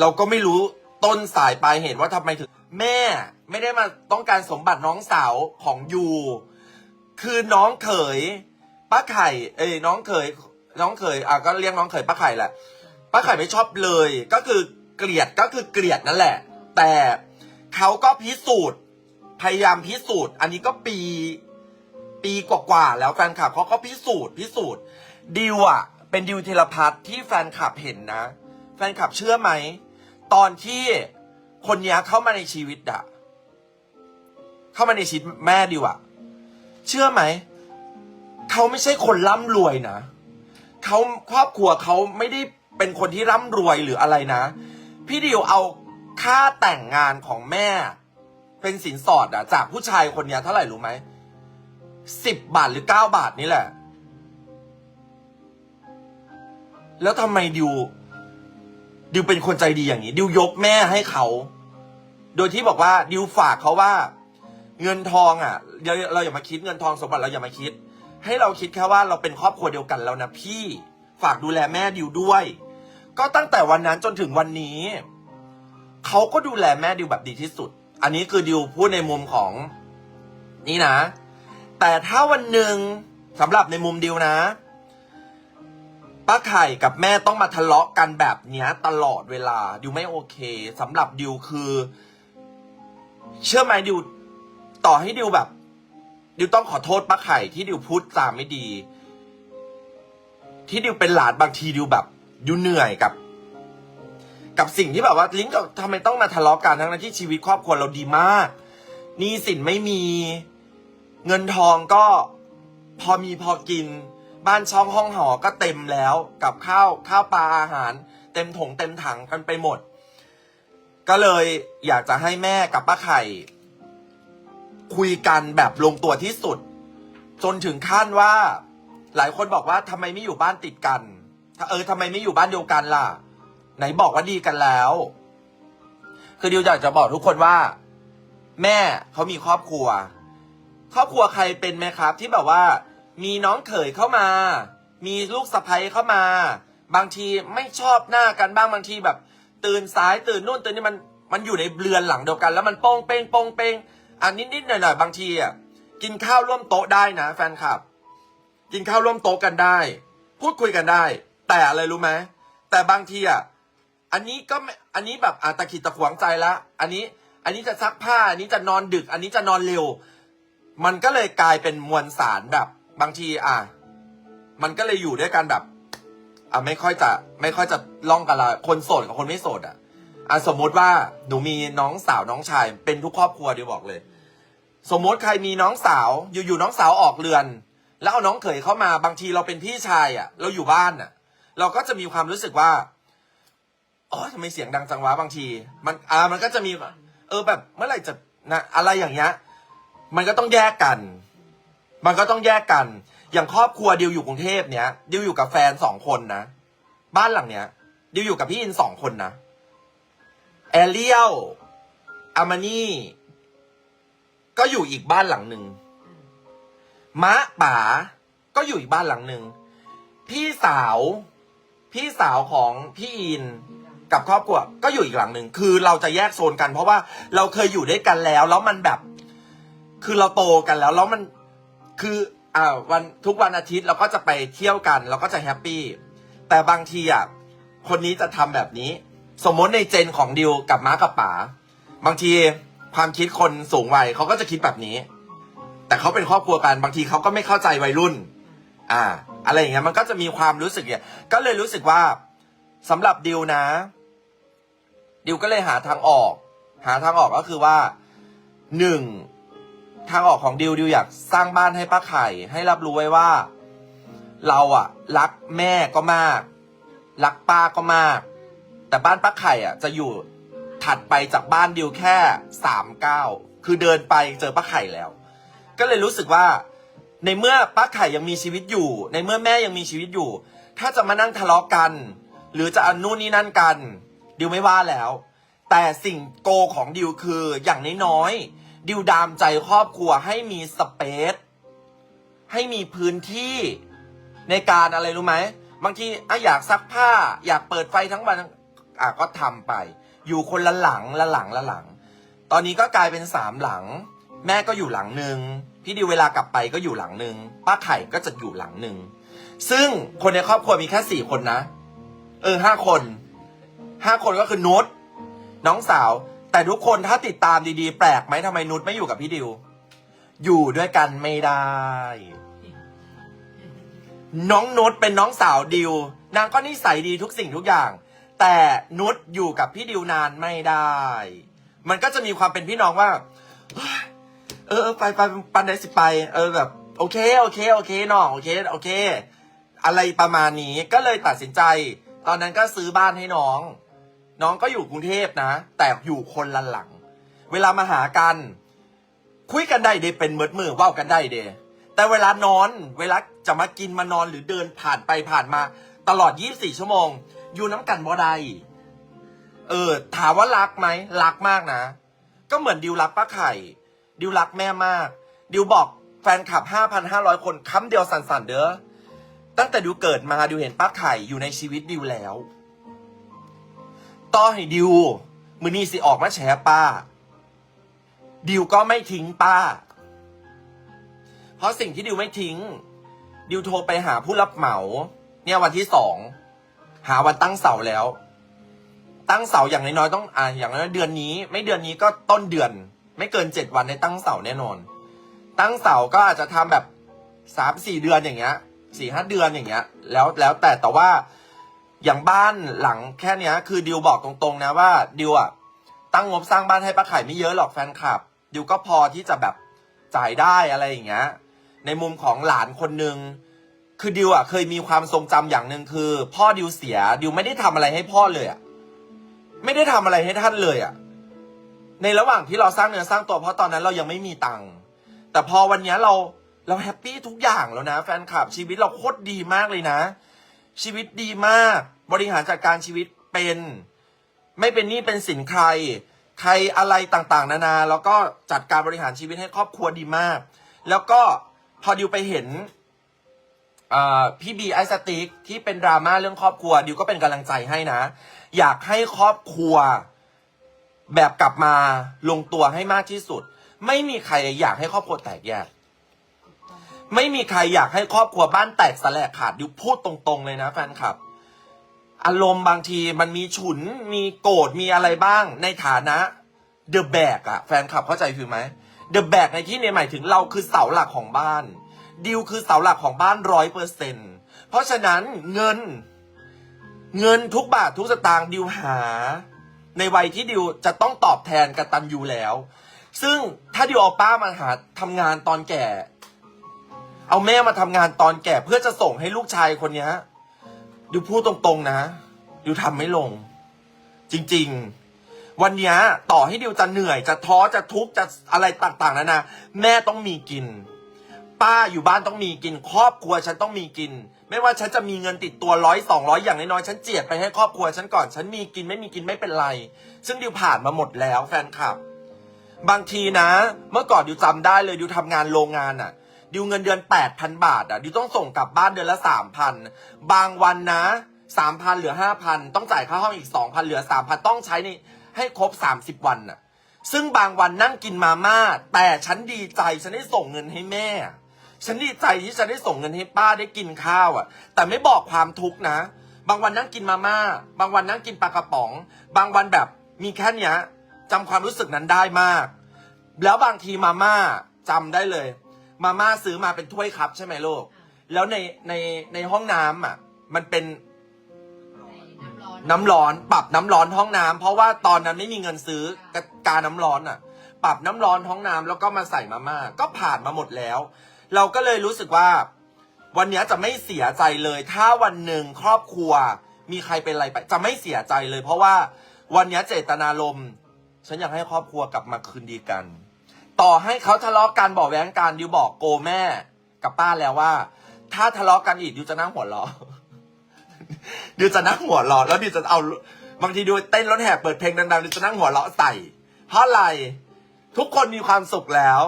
เราก็ไม่รู้ต้นสายปลายเหตุว่าทำไมถึง แม่ไม่ได้มาต้องการสมบัติน้องสาวของยู คือน้องเขยป้าไข่ เอ้ยน้องเขย น้องเขยอะก็เรียกน้องเขยป้าไข่แหละป้าไข่ไม่ชอบเลย ก็คือเกลียดก็คือเกลียดนั่นแหละ แต่เขาก็พิสูจน์พยายามพิสูจน์ อันนี้ก็ปีปีกว่าๆแล้วแฟนคลับเขาก็พิสูจน์พิสูจน์ดิวอะเป็นดิวธีรพัฒน์ที่แฟนคลับเห็นนะ ฟนคลับเชื่อไหม ตอนที่คนนี้เข้ามาในชีวิตอะเข้ามาในชีวิตแม่ดิวอะเชื่อไหม เขาไม่ใช่คนร่ำรวยนะเขาครอบครัวเขาไม่ได้เป็นคนที่ร่ำรวยหรืออะไรนะ พี่ดิวเอาค่าแต่งงานของแม่ เป็นสินสอดอะจากผู้ชายคนนี้เท่าไหร่รู้ไหมสิบบาทหรือเก้าบาทนี่แหละ แล้วทำไมดิว ดิวเป็นคนใจดีอย่างนี้ ดิวยกแม่ให้เขา โดยที่บอกว่าดิวฝากเขาว่า เงินทองอะเราเราอย่ามาคิดเงินทองสมบัติเราอย่ามาคิด ให้เราคิดแค่ว่าเราเป็นครอบครัวเดียวกันแล้วนะพี่ฝากดูแลแม่ดิวด้วย ก็ตั้งแต่วันนั้นจนถึงวันนี้เขาก็ดูแลแม่ดิวแบบดีที่สุด อันนี้คือดิวพูดในมุมของ นี่นะ แต่ถ้าวันหนึ่งสำหรับในมุมดิวนะ ป้าไข่กับแม่ต้องมาทะเลาะกันแบบเนี้ย ตลอดเวลาดิวไม่โอเคสำหรับดิวคือ เชื่อไหมดิวต่อให้ดิวแบบ ดิวต้องขอโทษป้าไข่ที่ดิวพูดจาไม่ดี ที่ดิวเป็นหลานบางทีดิวแบบดิวเหนื่อยกับ กับสิ่งที่แบบว่า ลิงก์กับทำไมต้องมาทะเลาะกันทั้งที่ชีวิตครอบครัวเราดีมากหนี้สินไม่มี เงินทองก็พอมีพอกิน บ้านช่องห้องหอก็เต็มแล้วกับข้าวข้าวปลาอาหาร เต็มถงเต็มถังกันไปหมด ก็เลยอยากจะให้แม่กับป้าไข่ คุยกันแบบลงตัวที่สุด จนถึงขั้นว่า หลายคนบอกว่าทำไมไม่อยู่บ้านติดกันเออทำไมไม่อยู่บ้านเดียวกันล่ะ ไหนบอกว่าดีกันแล้ว คือดิวอยากจะบอกทุกคนว่า แม่เขามีครอบครัว ครอบครัวใครเป็นไหมครับ ที่แบบว่า มีน้องเขยเข้ามา มีลูกสะใภ้เข้ามา บางทีไม่ชอบหน้ากันบ้างบางทีแบบ ตื่นสายตื่นนู่นตื่นนี่มันมันอยู่ในเรือนหลังเดียวกัน แล้วมันโป้งเป้งโป้งเป้งอันนิดนิดๆหน่อยหน่อยๆบางทีอะกินข้าวร่วมโต๊ะได้นะ แฟนคลับ กินข้าวร่วมโต๊ะกันได้ พูดคุยกันได้ แต่อะไรรู้ไหมแต่บางทีอะอันนี้ก็อันนี้แบบอาตะขิดตะขวงใจละอันนี้อันนี้จะซักผ้า อันนี้จะนอนดึก อันนี้จะนอนเร็ว มันก็เลยกลายเป็นมวลสารแบบ บางทีอะมันก็เลยอยู่ด้วยกันแบบอะไม่ค่อยจะไม่ค่อยจะล่องกันละคนโสดกับคนไม่โสดอะอะสมมติว่าหนูมีน้องสาวน้องชาย เป็นทุกครอบครัวเดียวบอกเลย สมมติใครมีน้องสาวอยู่ๆน้องสาวออกเรือน แล้วเอาน้องเขยเข้ามาบางทีเราเป็นพี่ชายอะ เราอยู่บ้านอะ เราก็จะมีความรู้สึกว่าอ๋อทำไมเสียงดังจังวะบางที มันอ่ามันก็จะมี เออแบบเมื่อไหร่จะนะอะไรอย่างเงี้ยมันก็ต้องแยกกัน มันก็ต้องแยกกัน อย่างครอบครัวดิวอยู่กรุงเทพเนี้ยดิวอยู่กับแฟนสองคนนะ บ้านหลังเนี้ยดิวอยู่กับพี่อินสองคนนะแอเรียลอามานี่ ก็อยู่อีกบ้านหลังหนึ่งมะป๋าก็อยู่อีกบ้านหลังหนึ่งพี่สาว พี่สาวของพี่อินกับครอบครัวก็อยู่อีกหลังหนึ่งคือเราจะแยกโซนกัน เพราะว่าเราเคยอยู่ด้วยกันแล้ว แล้วมันแบบ คือเราโตกันแล้ว แล้วมัน คืออ่าวันทุกวันอาทิตย์เราก็จะไปเที่ยวกัน เราก็จะแฮปปี้แต่บางทีอะคนนี้จะทำแบบนี้ สมมติในเจนของดิวกับม้ากับป๋าบางทีความคิดคนสูงวัยเขาก็จะคิดแบบนี้ แต่เขาเป็นครอบครัวกันบางทีเขาก็ไม่เข้าใจวัยรุ่น อ่า อะไรอย่างเงี้ยมันก็จะมีความรู้สึกเนี่ยก็เลยรู้สึกว่าสำหรับดิวนะดิวก็เลยหาทางออก หาทางออกก็คือว่าหนึ่ง ทางออกของดิวดิวอยากสร้างบ้านให้ป้าไข่ ให้รับรู้ไว้ว่า เราอะรักแม่ก็มาก รักป้าก็มาก แต่บ้านป้าไข่อะจะอยู่ถัดไปจากบ้านดิวแค่สามเก้าคือเดินไปเจอป้าไข่แล้ว ก็เลยรู้สึกว่า ในเมื่อป้าไข่ยังมีชีวิตอยู่ ในเมื่อแม่ยังมีชีวิตอยู่ ถ้าจะมานั่งทะเลาะกัน หรือจะอันนู่นนี่นั่นกัน ดิวไม่ว่าแล้ว แต่สิ่งโกของดิวคืออย่างน้อยๆ ดิวดามใจครอบครัวให้มีสเปซให้มีพื้นที่ในการอะไรรู้ไหมบางทีอะอยากซักผ้า อยากเปิดไฟทั้งวันอะก็ทำไป อยู่คนละหลังละหลังละหลัง ตอนนี้ก็กลายเป็นสามหลัง แม่ก็อยู่หลังหนึ่งพี่ดิวเวลากลับไปก็อยู่หลังหนึ่งป้าไข่ก็จะอยู่หลังหนึ่งซึ่งคนในครอบครัวมีแค่สี่คนนะ เออห้าคนห้าคนก็คือนุชน้องสาว แต่ทุกคนถ้าติดตามดีๆ แปลกไหมทำไมนุชไม่อยู่กับพี่ดิว อยู่ด้วยกันไม่ได้ น้องนุชเป็นน้องสาวดิว นางก็นิสัยดีทุกสิ่งทุกอย่าง แต่นุชอยู่กับพี่ดิวนานไม่ได้ มันก็จะมีความเป็นพี่น้องว่า เออเออไปไปปันไดสิไป เออแบบ โอเค โอเค โอเคน้องโอเค โอเค อะไรประมาณนี้ก็เลยตัดสินใจ ตอนนั้นก็ซื้อบ้านให้น้อง น้องก็อยู่กรุงเทพนะ แต่อยู่คนละหลัง เวลามาหากัน คุยกันได้เดเป็นเมือมือว้ากันได้เดแต่เวลานอน เวลาจะมากินมานอนหรือเดินผ่านไปผ่านมา ตลอด 24 ชั่วโมง อยู่น้ำกันบ่ได้เออ ถามว่ารักไหมรักมากนะ ก็เหมือนดิวรักป้าไข่ ดิวรักแม่มาก ดิวบอกแฟนคลับ 5,500 คนคำเดียวสันส่นๆเด้อตั้งแต่ดิวเกิดมาดิวเห็นป้าไข่อยู่ในชีวิตดิวแล้ว ต่อให้ดิว มือนี้สิออกมาแฉป้า ดิวก็ไม่ทิ้งป้า เพราะสิ่งที่ดิวไม่ทิ้ง ดิวโทรไปหาผู้รับเหมา เนี่ยวันที่สอง หาวันตั้งเสาแล้ว ตั้งเสาอย่างน้อยๆต้องอ่าอย่างน้อยเดือนนี้ ไม่เดือนนี้ก็ต้นเดือน ไม่เกินเจ็ดวันในตั้งเสาแน่นอน ตั้งเสาก็อาจจะทำแบบสามสี่เดือนอย่างเงี้ยสี่ห้าเดือนอย่างเงี้ย แล้วแล้วแต่แต่ว่า อย่างบ้านหลังแค่เนี้ย คือดิวบอกตรงๆนะว่าดิวอะตั้งงบสร้างบ้านให้ป้าไข่ไม่เยอะหรอกแฟนคลับดิวก็พอที่จะแบบจ่ายได้อะไรอย่างเงี้ย ในมุมของหลานคนหนึ่งคือดิวอะเคยมีความทรงจำอย่างหนึ่งคือ พ่อดิวเสียดิวไม่ได้ทำอะไรให้พ่อเลยอะไม่ได้ทำอะไรให้ท่านเลยอะในระหว่างที่เราสร้างเนื้อสร้างตัวเพราะตอนนั้นเรายังไม่มีตังค์แต่พอวันนี้เราเราแฮปปี้ทุกอย่างแล้วนะ แฟนคลับชีวิตเราโคตรดีมากเลยนะ ชีวิตดีมาก บริหารจัดการชีวิตเป็น ไม่เป็นหนี้เป็นสินใคร ใครอะไรต่างๆ นานา แล้วก็จัดการบริหารชีวิตให้ครอบครัวดีมาก แล้วก็พอดิวไปเห็นพี่บีไอสติกที่เป็นดราม่าเรื่องครอบครัวดิวก็เป็นกำลังใจให้นะ อยากให้ครอบครัว แบบกลับมาลงตัวให้มากที่สุด ไม่มีใครอยากให้ครอบครัวแตกแยกไม่มีใครอยากให้ครอบครัวบ้านแตกสลายขาดดิวพูดตรงๆเลยนะแฟนคลับ อารมณ์บางทีมันมีฉุนมีโกรธมีอะไรบ้างในฐานะเดอะแบกอะแฟนคลับเข้าใจคือไหมเดอะแบกในที่นี้หมายถึงเราคือเสาหลักของบ้าน ดิวคือเสาหลักของบ้านร้อยเปอร์เซ็นเพราะฉะนั้นเงิน เงินทุกบาททุกสตางค์ดิวหา ในวัยที่ดิวจะต้องตอบแทนกตันยูแล้ว ซึ่งถ้าดิวเอาป้ามาหาทำงานตอนแก่ เอาแม่มาทำงานตอนแก่เพื่อจะส่งให้ลูกชายคนนี้ ดิวพูดตรงๆนะดิวทำไม่ลง จริง ๆ วันเนี้ยต่อให้ดิวจะเหนื่อย จะท้อจะทุกข์จะอะไรต่างๆนานาแม่ต้องมีกิน ป้าอยู่บ้านต้องมีกิน ครอบครัวฉันต้องมีกิน ไม่ว่าฉันจะมีเงินติดตัวร้อยสองร้อยอย่างน้อยๆฉันเจียดไปให้ครอบครัวฉันก่อน ฉันมีกินไม่มีกินไม่เป็นไร ซึ่งดิวผ่านมาหมดแล้วแฟนคลับบางทีนะ เมื่อก่อนดิวจำได้เลยดิวทำงานโรงงานอะ ดิวเงินเดือนแปดพันบาทอะดิวต้องส่งกลับบ้านเดือนละสามพันบางวันนะสามพันเหลือห้าพันต้องจ่ายค่าห้องอีกสองพันเหลือสามพันต้องใช้ในให้ครบสามสิบวันอะซึ่งบางวันนั่งกินมาม่า แต่ฉันดีใจฉันได้ส่งเงินให้แม่ ฉันดีใจที่ฉันได้ส่งเงินให้ป้าได้กินข้าวอะ แต่ไม่บอกความทุกข์นะ บางวันนั่งกินมาม่า บางวันนั่งกินปลากระป๋อง บางวันแบบมีแค่เนี้ยจำความรู้สึกนั้นได้มาก แล้วบางทีมาม่าจำได้เลย มาม่าซื้อมาเป็นถ้วยคัพใช่ไหมลูก แล้วในในในห้องน้ำอะ มันเป็นน้ำร้อนน้ำร้อนปรับน้ำร้อนห้องน้ำเพราะว่าตอนนั้นไม่มีเงินซื้อกะกาน้ำร้อนอะ ปรับน้ำร้อนห้องน้ำแล้วก็มาใส่มาม่าก็ผ่านมาหมดแล้ว เราก็เลยรู้สึกว่า วันเนี้ยจะไม่เสียใจเลย ถ้าวันหนึ่งครอบครัว มีใครเป็นอะไรไป จะไม่เสียใจเลย เพราะว่าวันเนี้ยเจตนารมณ์ฉันอยากให้ครอบครัวกลับมาคืนดีกัน ต่อให้เขาทะเลาะกันบอกแว้งกันดิวบอกโกแม่กับป้าแล้วว่า ถ้าทะเลาะกันอีกดิวจะนั่งหัวเราะดิวจะนั่งหัวเราะแล้วดิวจะเอาบางทีดิวเต้นรถแห่เปิดเพลงดังๆดิวจะนั่งหัวเราะใส่เพราะอะไรทุกคนมีความสุขแล้ว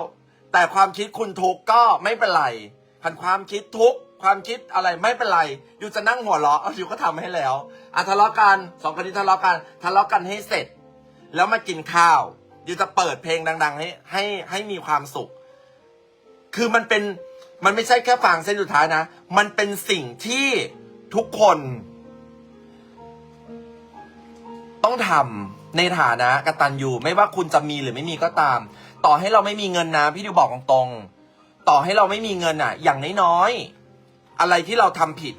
แต่ความคิดคุณทุกก็ไม่เป็นไรพันความคิดทุกความคิดอะไรไม่เป็นไรดิวจะนั่งหัวเราะดิวก็ทำให้แล้วอะทะเลาะกันสองคนนี้ทะเลาะกันทะเลาะกันให้เสร็จ แล้วมากินข้าว ดิวจะเปิดเพลงดัง ๆ ให้ให้ให้มีความสุข คือมันเป็นมันไม่ใช่แค่ฟังเส้นสุดท้ายนะ มันเป็นสิ่งที่ทุกคน ต้องทำในฐานะกตัญญูไม่ว่าคุณจะมีหรือไม่มีก็ตาม ต่อให้เราไม่มีเงินนะพี่ดิวบอกตรงๆต่อให้เราไม่มีเงินอะอย่างน้อยๆอะไรที่เราทำผิด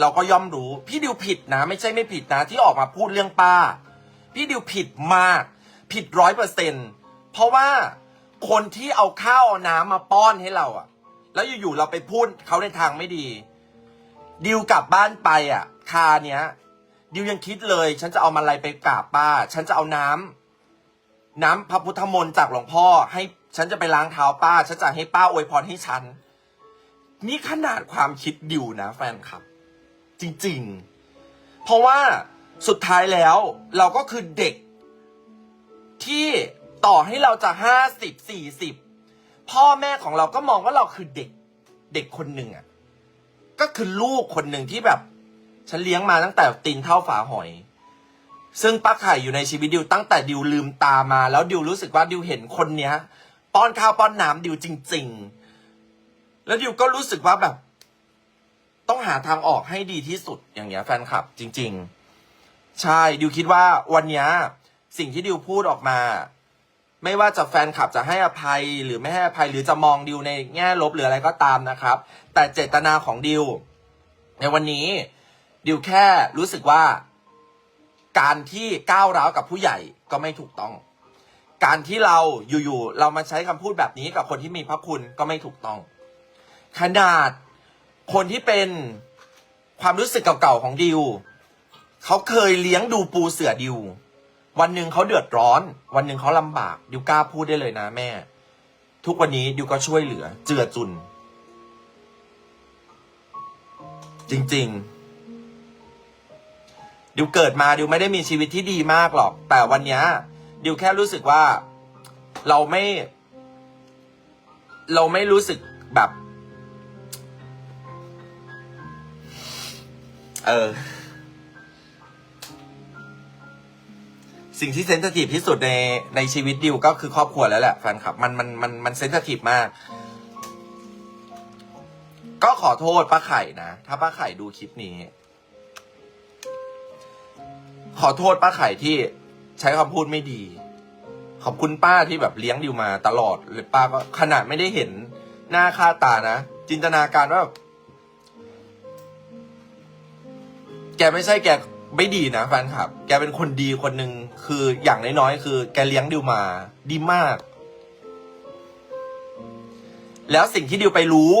เราก็ย่อมรู้ พี่ดิวผิดนะ ไม่ใช่ไม่ผิดนะ ที่ออกมาพูดเรื่องป้า พี่ดิวผิดมาก ผิดร้อยเปอร์เซ็นเพราะว่าคนที่เอาข้าวเอาน้ำมาป้อนให้เราอะแล้วอยู่ๆเราไปพูดเขาในทางไม่ดี ดิวกลับบ้านไปอะคาเนี้ย ดิวยังคิดเลย ฉันจะเอามาอะไรไปกราบป้า ฉันจะเอาน้ำน้ำพระพุทธมนต์จากหลวงพ่อ ให้ฉันจะไปล้างเท้าป้า ฉันจะให้ป้าอวยพรให้ฉัน นี่ขนาดความคิดดิวนะ แฟนคลับ จริง ๆ เพราะว่าสุดท้ายแล้วเราก็คือเด็ก ที่ต่อให้เราจะห้าสิบสี่สิบพ่อแม่ของเราก็มองว่าเราคือเด็กเด็กคนหนึ่งอะ ก็คือลูกคนหนึ่งที่แบบ ฉันเลี้ยงมาตั้งแต่ตีนเท่าฝาหอย ซึ่งป้าไข่อยู่ในชีวิตดิวตั้งแต่ดิวลืมตามา แล้วดิวรู้สึกว่าดิวเห็นคนเนี้ย ป้อนข้าวป้อนน้ำดิวจริง ๆ แล้วดิวก็รู้สึกว่าแบบ ต้องหาทางออกให้ดีที่สุดอย่างเงี้ยแฟนคลับ จริง ๆ ใช่ดิวคิดว่าวันเนี้ย สิ่งที่ดิวพูดออกมา ไม่ว่าจะแฟนคลับจะให้อภัยหรือไม่ให้อภัยหรือจะมองดิวในแง่ลบหรืออะไรก็ตามนะครับ แต่เจตนาของดิวในวันนี้ดิวแค่รู้สึกว่า การที่ก้าวร้าวกับผู้ใหญ่ก็ไม่ถูกต้อง การที่เราอยู่ๆเรามาใช้คำพูดแบบนี้กับคนที่มีพระคุณก็ไม่ถูกต้อง ขนาดคนที่เป็นความรู้สึกเก่าๆของดิวเขาเคยเลี้ยงดูปูเสือดิว วันหนึ่งเขาเดือดร้อน วันหนึ่งเขาลำบากดิวกล้าพูดได้เลยนะแม่ ทุกวันนี้ดิวก็ช่วยเหลือ เจือจุน จริง ๆ ดิวเกิดมาดิวไม่ได้มีชีวิตที่ดีมากหรอก แต่วันเนี้ยดิวแค่รู้สึกว่าเราไม่ เราไม่รู้สึกแบบ เออ สิ่งที่เซนสทีฟที่สุดในในชีวิตดิวก็คือครอบครัวแล้วแหละแฟนคลับมันมันมันมันเซนสทีฟมาก ก็ขอโทษป้าไข่นะ ถ้าป้าไข่ดูคลิปนี้ ขอโทษป้าไข่ที่ใช้คำพูดไม่ดี ขอบคุณป้าที่แบบเลี้ยงดิวมาตลอดเลยป้าก็ขนาดไม่ได้เห็นหน้าค่าตานะ จินตนาการว่าแบบแกไม่ใช่แก ไม่ดีนะแฟนคลับ แกเป็นคนดีคนหนึ่งคืออย่างน้อยๆคือ แกเลี้ยงดิวมา ดีมาก แล้วสิ่งที่ดิวไปรู้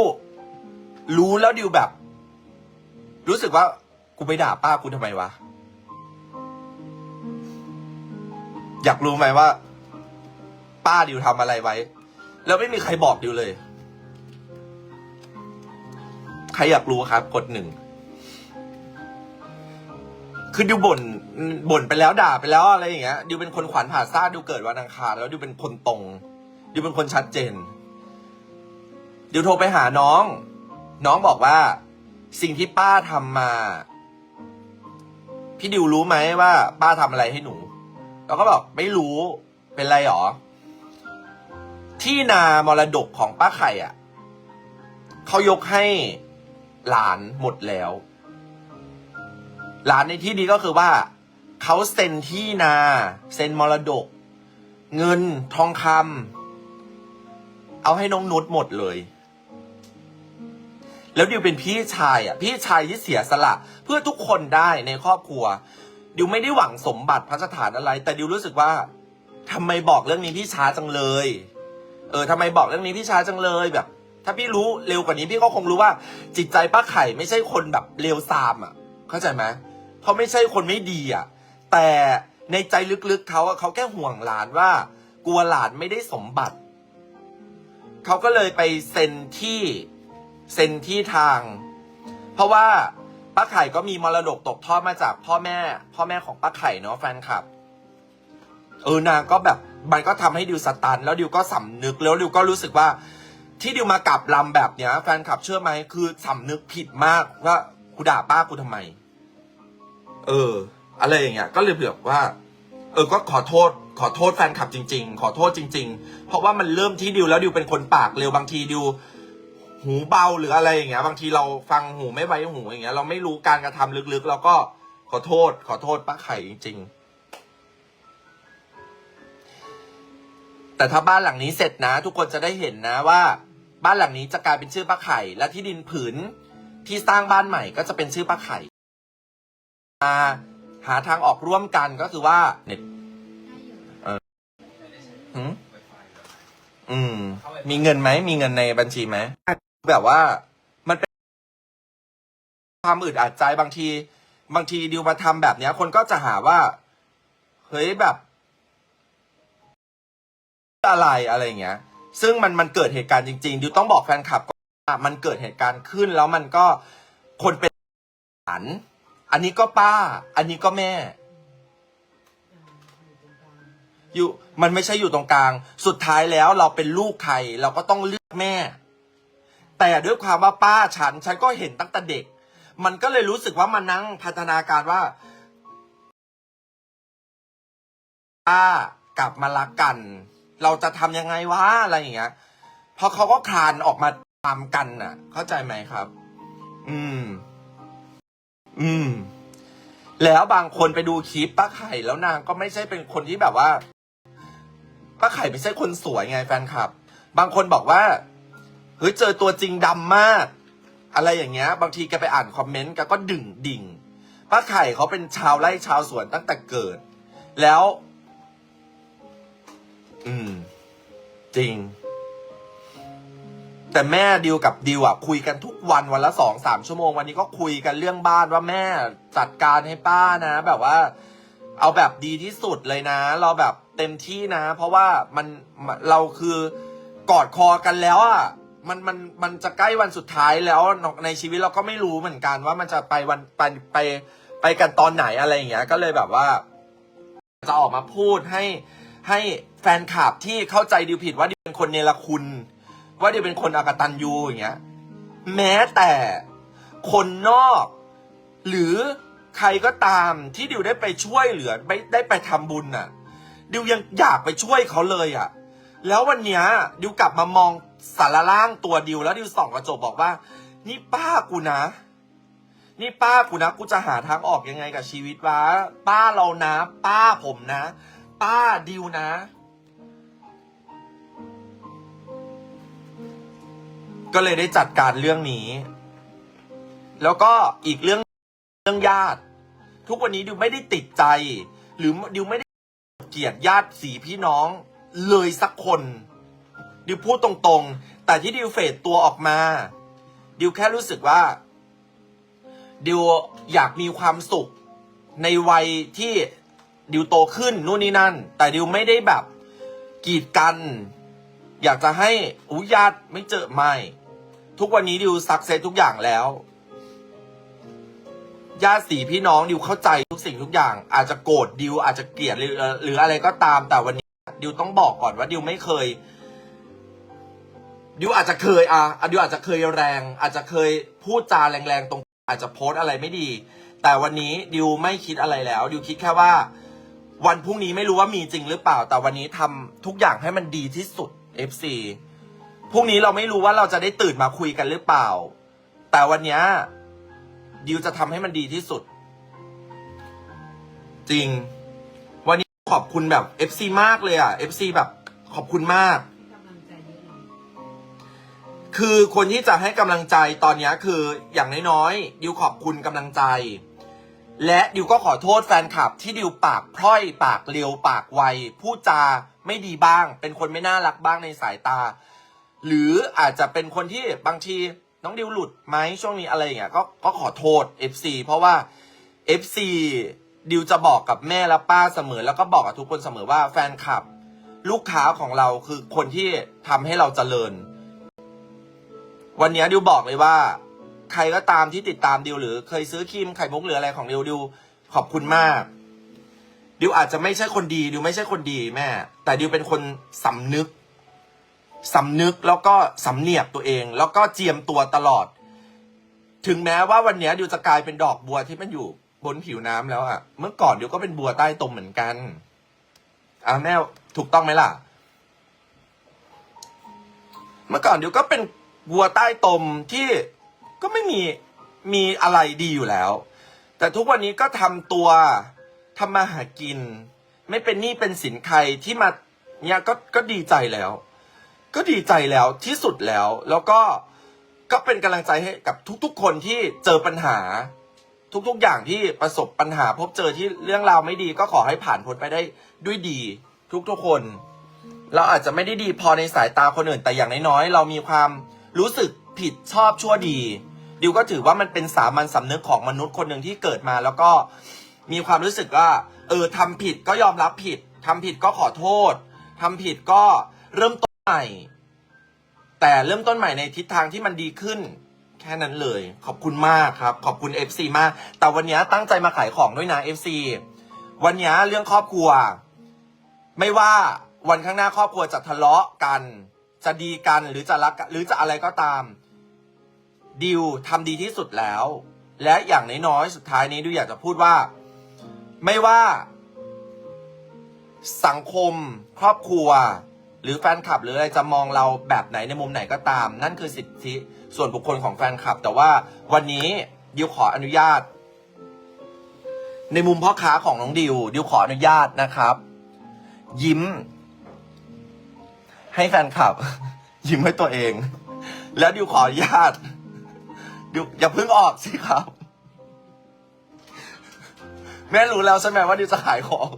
รู้แล้วดิวแบบ รู้สึกว่ากูไปด่าป้ากูทำไมวะ อยากรู้ไหมว่า ป้าดิวทำอะไรไว้ แล้วไม่มีใครบอกดิวเลย ใครอยากรู้ครับ กดหนึ่ง คือดิวบ่นบ่นไปแล้วด่าไปแล้วอะไรอย่างเงี้ยดิวเป็นคนขวัญผ่าซ่าดิวเกิดวันอังคารแล้วดิวเป็นคนตรงดิวเป็นคนชัดเจนดิวโทรไปหาน้อง น้องบอกว่า สิ่งที่ป้าทำมา พี่ดิวรู้ไหมว่า ป้าทำอะไรให้หนูเราก็บอกไม่รู้เป็นไรหรอ ที่นามรดกของป้าไข่อะเขายกให้หลานหมดแล้ว หลานในที่นี้ก็คือว่าเขาเซ็นที่นาเซ็นมรดก เงินทองคำเอาให้น้องนุชหมดเลย แล้วดิวเป็นพี่ชายอะ พี่ชายที่เสียสละ เพื่อทุกคนได้ในครอบครัวดิวไม่ได้หวังสมบัติพระสถานอะไร แต่ดิวรู้สึกว่าทำไมบอกเรื่องนี้พี่ช้าจังเลย เออทำไมบอกเรื่องนี้พี่ช้าจังเลยแบบ ถ้าพี่รู้เร็วกว่านี้พี่ก็คงรู้ว่า จิตใจป้าไข่ไม่ใช่คนแบบเลวซามอะ เข้าใจไหม เขาไม่ใช่คนไม่ดีอะ แต่ในใจลึกๆเขาอะเขาแค่ห่วงหลานว่า กลัวหลานไม่ได้สมบัติ เขาก็เลยไปเซ็นที่เซ็นที่ทาง เพราะว่าป้าไข่ก็มีมรดกตกทอดมาจากพ่อแม่ พ่อแม่ของป้าไข่เนาะแฟนคลับ เออนางก็แบบมันก็ทำให้ดิวสตัน แล้วดิวก็สำนึกแล้วดิวก็รู้สึกว่า ที่ดิวมากับลำแบบเนี้ย แฟนคลับเชื่อไหมคือสำนึกผิดมากว่ากูด่าป้ากูทำไม เออ อะไรอย่างเงี้ย ก็เลยเผื่อว่า เออ ก็ขอโทษ ขอโทษแฟนคลับจริง ๆ ขอโทษจริง ๆ เพราะว่ามันเริ่มที่ดิวแล้วดิวเป็นคนปากเร็วบางทีดิวหูเบาหรืออะไรอย่างเงี้ย บางทีเราฟังหูไม่ไว้หูอย่างเงี้ย เราไม่รู้การกระทำลึกๆ เราก็ขอโทษ ขอโทษป้าไข่จริง ๆแต่ถ้าบ้านหลังนี้เสร็จนะ ทุกคนจะได้เห็นนะว่า บ้านหลังนี้จะกลายเป็นชื่อป้าไข่ และที่ดินผืนที่สร้างบ้านใหม่ก็จะเป็นชื่อป้าไข่ มาหาทางออกร่วมกันก็คือว่าเน็ตเออหืมอืม มีเงินไหม มีเงินในบัญชีไหม แบบว่ามันเป็นความอึดอัดใจบางที บางทีดิวมาทำแบบเนี้ย คนก็จะหาว่า เฮ้ยแบบ อะไรอะไรอย่างเงี้ย ซึ่งมันมันเกิดเหตุการณ์จริงๆดิวต้องบอกแฟนคลับก่อนว่ามันเกิดเหตุการณ์ขึ้นแล้วมันก็คนเป็นหลาน อันนี้ก็ป้า อันนี้ก็แม่ อยู่มันไม่ใช่อยู่ตรงกลาง สุดท้ายแล้วเราเป็นลูกใครเราก็ต้องเลือกแม่ แต่ด้วยความว่าป้าฉัน ฉันก็เห็นตั้งแต่เด็ก มันก็เลยรู้สึกว่ามันนั่งพัฒนาการว่า ป้ากลับมารักกัน เราจะทำยังไงวะอะไรอย่างเงี้ยเพราะเขาก็คลานออกมาตามกันน่ะ เข้าใจไหมครับ อืม อืม แล้วบางคนไปดูคลิปป้าไข่แล้วนางก็ไม่ใช่เป็นคนที่แบบว่าป้าไข่ไม่ใช่คนสวยไงแฟนคลับ บางคนบอกว่าเฮ้ยเจอตัวจริงดำมาก อะไรอย่างเงี้ย บางทีแกไปอ่านคอมเมนต์แกก็ดึงดิ่งป้าไข่เขาเป็นชาวไร่ชาวสวนตั้งแต่เกิด แล้ว อืม จริง แต่แม่ดิวกับดิวอะคุยกันทุกวันวันละสองสามชั่วโมง วันนี้ก็คุยกันเรื่องบ้านว่าแม่จัดการให้ป้านะ แบบว่า เอาแบบดีที่สุดเลยนะ เราแบบเต็มที่นะ เพราะว่ามันมันเราคือกอดคอกันแล้วอะมันมันมันจะใกล้วันสุดท้ายแล้วในชีวิตเราก็ไม่รู้เหมือนกันว่ามันจะไปวันไปไปไปกันตอนไหนอะไรอย่างเงี้ย ก็เลยแบบว่า จะออกมาพูดให้ให้แฟนคลับที่เข้าใจดิวผิดว่าดิวเป็นคนเนรคุณ ว่าเดิวเป็นคนอากตันยูอย่างเงี้ย แม้แต่คนนอก หรือใครก็ตามที่ดิวได้ไปช่วยเหลือไม่ได้ไปทำบุญน่ะ ดิวยังอยากไปช่วยเขาเลยอะ แล้ววันเนี้ยดิวกลับมามองสารล่างตัวดิวแล้วดิวส่องกระจกบอกว่า นี่ป้ากูนะ นี่ป้ากูนะกูจะหาทางออกยังไงกับชีวิตวะป้าเรานะ ป้าผมนะ ป้าดิวนะ ก็เลยได้จัดการเรื่องนี้ แล้วก็อีกเรื่องเรื่องญาติ ทุกวันนี้ดิวไม่ได้ติดใจ หรือดิวไม่ได้เกลียดญาติสีพี่น้องเลยสักคน ดิวพูดตรงๆ แต่ที่ดิวเฟดตัวออกมา ดิวแค่รู้สึกว่า ดิวอยากมีความสุข ในวัยที่ดิวโตขึ้นนู่นนี่นั่น แต่ดิวไม่ได้แบบกีดกัน อยากจะให้อุญาติไม่เจอไม่ ทุกวันนี้ดิวซักเซสทุกอย่างแล้วญาติสีพี่น้องดิวเข้าใจทุกสิ่งทุกอย่าง อาจจะโกรธดิวอาจจะเกลียดหรือหรืออะไรก็ตามแต่วันนี้ดิวต้องบอกก่อนว่าดิวไม่เคยดิวอาจจะเคยอะดิวอาจจะเคยแรง อาจจะเคยพูดจาแรงๆตรง อาจจะโพสต์อะไรไม่ดี แต่วันนี้ดิวไม่คิดอะไรแล้วดิวคิดแค่ว่า วันพรุ่งนี้ไม่รู้ว่ามีจริงหรือเปล่า แต่วันนี้ทำทุกอย่างให้มันดีที่สุด FC พรุ่งนี้เราไม่รู้ว่าเราจะได้ตื่นมาคุยกันหรือเปล่า แต่วันเนี้ยดิวจะทำให้มันดีที่สุด จริง วันนี้ขอบคุณแบบ FC มากเลยอะ FC แบบขอบคุณมาก คือคนที่จะให้กำลังใจตอนเนี้ยคืออย่างน้อยๆดิวขอบคุณกำลังใจ และดิวก็ขอโทษแฟนคลับ ที่ดิวปากพร่อยปากเร็วปากไวพูดจาไม่ดีบ้าง เป็นคนไม่น่ารักบ้างในสายตา หรืออาจจะเป็นคนที่บางทีน้องดิวหลุดไหมช่วงนี้อะไรอย่างเงี้ยก็ก็ขอโทษ FC เพราะว่า FC ดิวจะบอกกับแม่และป้าเสมอ แล้วก็บอกกับทุกคนเสมอว่าแฟนคลับ ลูกค้าของเราคือคนที่ทำให้เราเจริญ วันนี้ดิวบอกเลยว่า ใครก็ตามที่ติดตามดิวหรือเคยซื้อครีมไข่มุกหรืออะไรของดิวดิวขอบคุณมาก ดิวอาจจะไม่ใช่คนดีดิวไม่ใช่คนดีแม่ แต่ดิวเป็นคนสำนึก สำนึกแล้วก็สำเนียกตัวเอง แล้วก็เจียมตัวตลอด ถึงแม้ว่าวันนี้ดิวจะกลายเป็นดอกบัวที่มันอยู่บนผิวน้ำแล้วอะเมื่อก่อนดิวก็เป็นบัวใต้ตมเหมือนกันอะแม่ถูกต้องไหมล่ะ เมื่อก่อนดิวก็เป็นบัวใต้ตมที่ก็ไม่มีมีอะไรดีอยู่แล้ว แต่ทุกวันนี้ก็ทำตัวทำมาหากิน ไม่เป็นหนี้เป็นสินใครที่มาเนี่ยก็ก็ดีใจแล้ว ก็ดีใจแล้วที่สุดแล้ว แล้วก็ก็เป็นกำลังใจให้กับทุกๆ คนที่เจอปัญหา ทุกๆ อย่างที่ประสบปัญหา พบเจอที่เรื่องราวไม่ดี ก็ขอให้ผ่านพ้นไปได้ด้วยดี ทุกๆ คน เราอาจจะไม่ได้ดีพอในสายตาคนอื่นแต่อย่างน้อยๆเรามีความรู้สึกผิดชอบชั่วดีดิวก็ถือว่ามันเป็นสามัญสำนึกของมนุษย์คนหนึ่งที่เกิดมาแล้วก็มีความรู้สึกว่า เออทำผิดก็ยอมรับผิดทำผิดก็ขอโทษทำผิดก็เริ่มต้น ใหม่แต่เริ่มต้นใหม่ในทิศทางที่มันดีขึ้น แค่นั้นเลย ขอบคุณมากครับ ขอบคุณ FC มาก แต่วันนี้ตั้งใจมาขายของด้วยนะ FC วันนี้เรื่องครอบครัว ไม่ว่าวันข้างหน้าครอบครัวจะทะเลาะกัน จะดีกันหรือจะรักหรือจะอะไรก็ตามดิวทำดีที่สุดแล้ว และอย่างน้อยๆสุดท้ายนี้ดิวอยากจะพูดว่า ไม่ว่า สังคม ครอบครัว หรือแฟนคลับหรืออะไรจะมองเราแบบไหนในมุมไหนก็ตาม นั่นคือสิทธิส่วนบุคคลของแฟนคลับ แต่ว่าวันนี้ดิวขออนุญาต ในมุมพ่อค้าของน้องดิวดิวขออนุญาตนะครับ ยิ้ม ให้แฟนคลับ ยิ้มให้ตัวเอง แล้วดิวขออนุญาตดิวอย่าเพิ่งออกสิครับ แม่รู้แล้วใช่ไหมว่าดิวจะขายของ